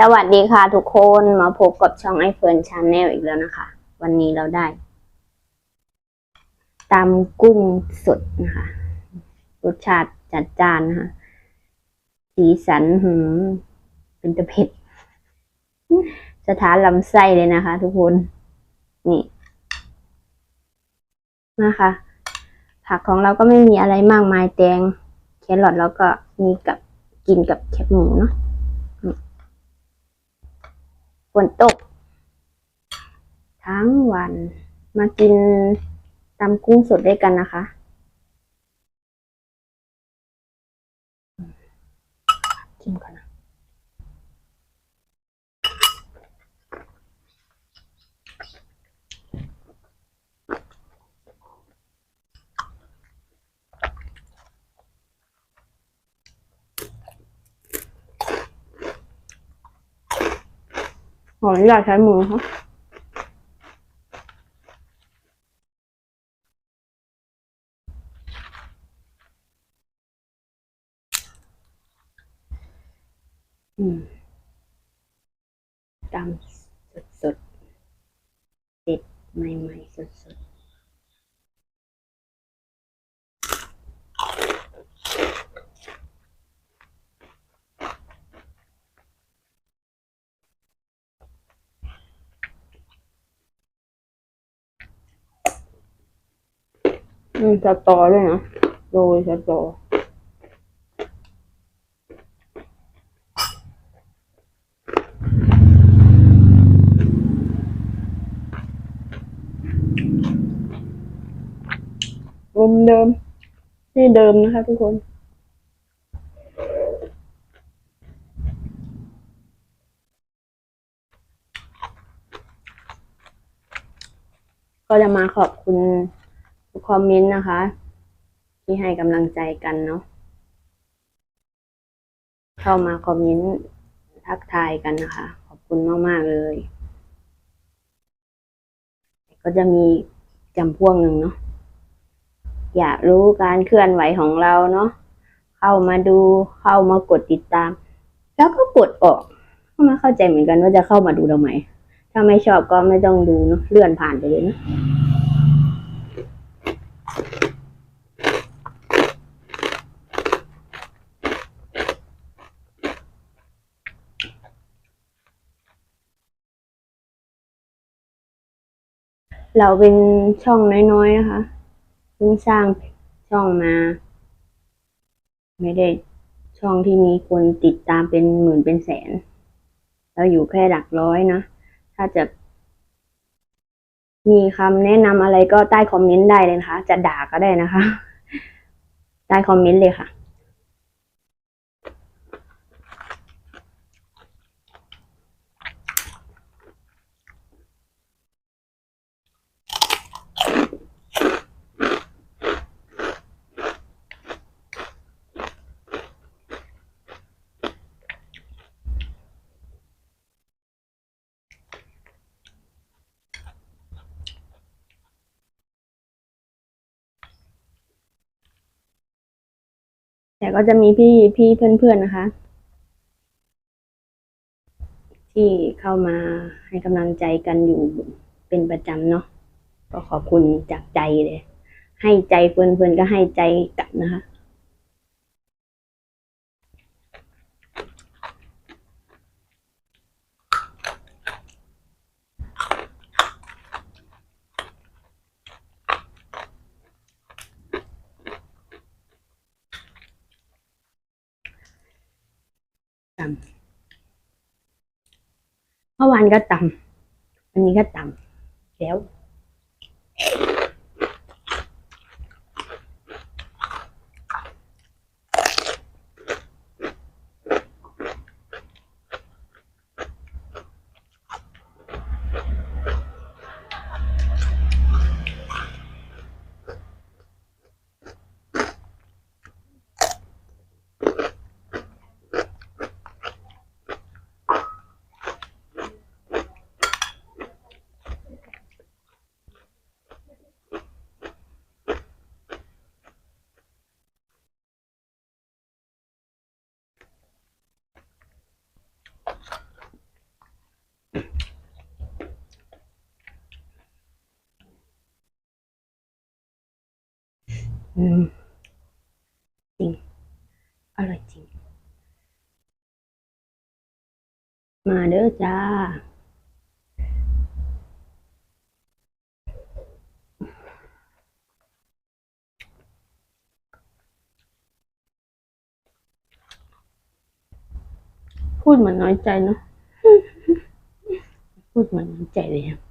สวัสดีค่ะทุกคนมาพบกับช่องไอเฟิร์นชาแนลอีกแล้วนะคะ วันนี้เราได้ตำกุ้งสดนะคะ รสชาติจัดจ้านนะคะ สีสันหืมเป็นตะเผ็ด สถานลำไส้เลยนะคะ ทุกคน นี่นะคะ ผักของเราก็ไม่มีอะไรมากมายแตงแครอทแล้วก็มีกับกินกับแคบหมูเนาะ นตก ทั้งวัน มากินตำกุ้งสดด้วยกันนะคะ กินก่อนนะ ออนุญาตใช้มือค่ะอืมตำสดสดๆเด็ดใหม่ๆสดสดๆ อืมสตอด้วยนะโรยสตอมุมเดิมที่เดิมนะคะทุกคนก็จะมาขอบคุณ คอมเมนต์นะคะ ที่ให้กำลังใจกันเนาะเข้ามาคอมเมนต์ทักทายกันนะคะ ขอบคุณมาก ๆ เลย ก็จะมีจำพวกหนึ่งเนาะอยากรู้การเคลื่อนไหวของเราเนาะเข้ามาดูเข้ามากดติดตาม แล้วก็กดออกก็ไม่เข้าใจเหมือนกันว่าจะเข้ามาดูทำไมถ้าไม่ชอบก็ไม่ต้องดูเนาะเลื่อนผ่านไปเลยนะ เราเป็นช่องน้อยๆนะคะเพิ่งสร้างช่องมา ไม่ได้ช่องที่มีคนติดตามเป็นหมื่นเป็นแสน เราอยู่แค่หลักร้อยนะ ถ้าจะ มีคำแนะนำอะไรก็ใต้คอมเมนต์ได้เลยนะคะ จะด่าก็ได้นะคะ ใต้คอมเมนต์เลยค่ะ แต่ก็จะมีพี่พี่เพื่อนๆนะคะ ที่เข้ามาให้กำลังใจกันอยู่เป็นประจำเนาะก็ขอบคุณจากใจเลย ให้ใจเพื่อนๆก็ให้ใจกลับนะคะำเมื่อวานก็ตำวันนี้ก็ตำแล้ว อืมจริง อร่อยจริง มาเด้อจ้า พูดเหมือนน้อยใจเนาะ พูดเหมือนน้อยใจเลยอะ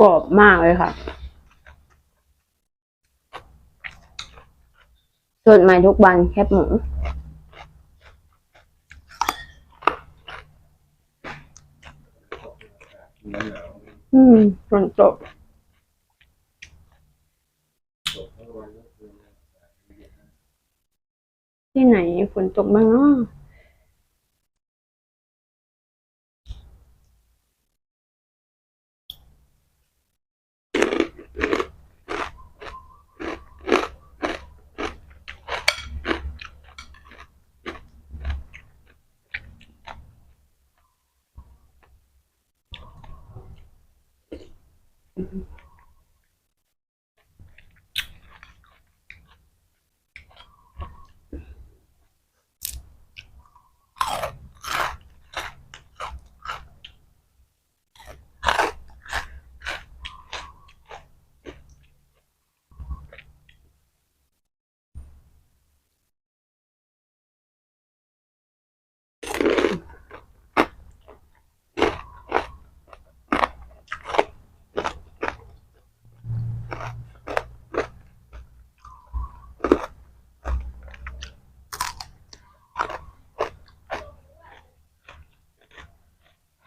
กรอบมากเลยค่ะ สดใหม่ทุกวันแคบหมูอืมฝนตกที่ไหนฝนตกบ้างเนาะ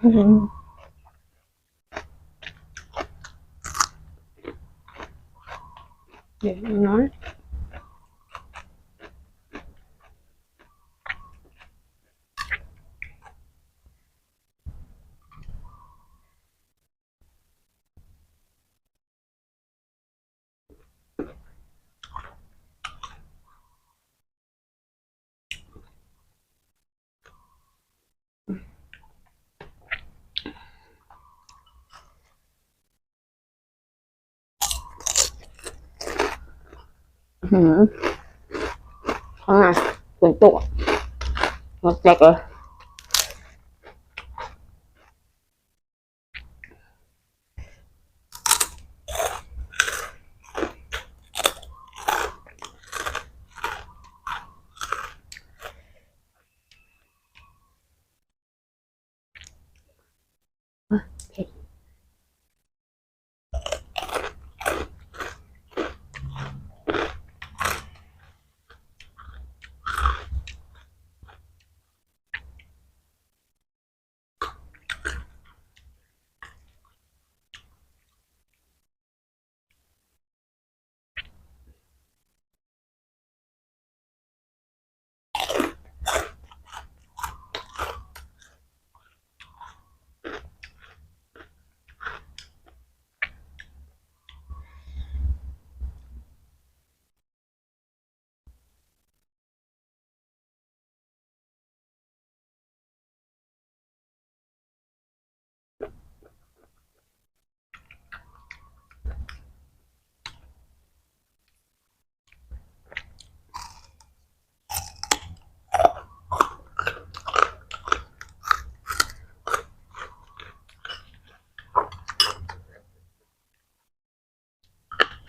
อืมเดี๋ หืมข้างในฝนตกรถแตกเลย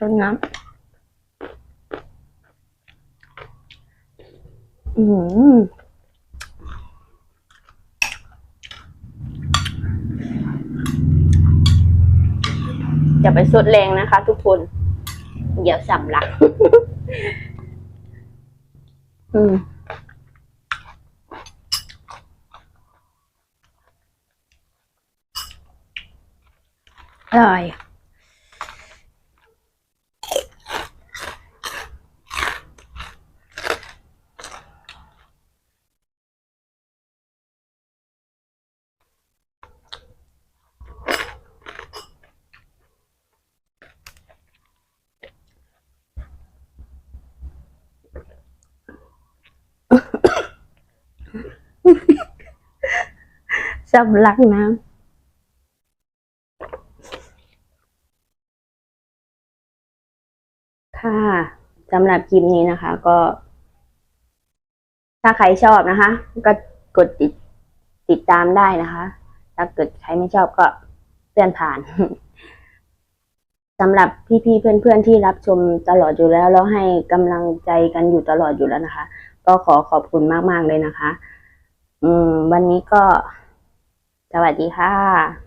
ต้นน้ำ อืมอย่าไปสดแรงนะคะ ทุกคนเดี๋ยวสำลัก อืมอร่อย สำลักน้ำค่ะสำหรับคลิปนี้นะคะ ก็ ถ้าใครชอบนะคะ ก็กดติดติดตามได้นะคะ ถ้าเกิดใครไม่ชอบก็เตือนผ่านสำหรับพี่ๆเพื่อนๆที่รับชมตลอดอยู่แล้ว แล้วให้กำลังใจกันอยู่ตลอดอยู่แล้วนะคะ ก็ขอขอบคุณมากๆเลยนะคะ อืม วันนี้ก็ สวัสดีค่ะ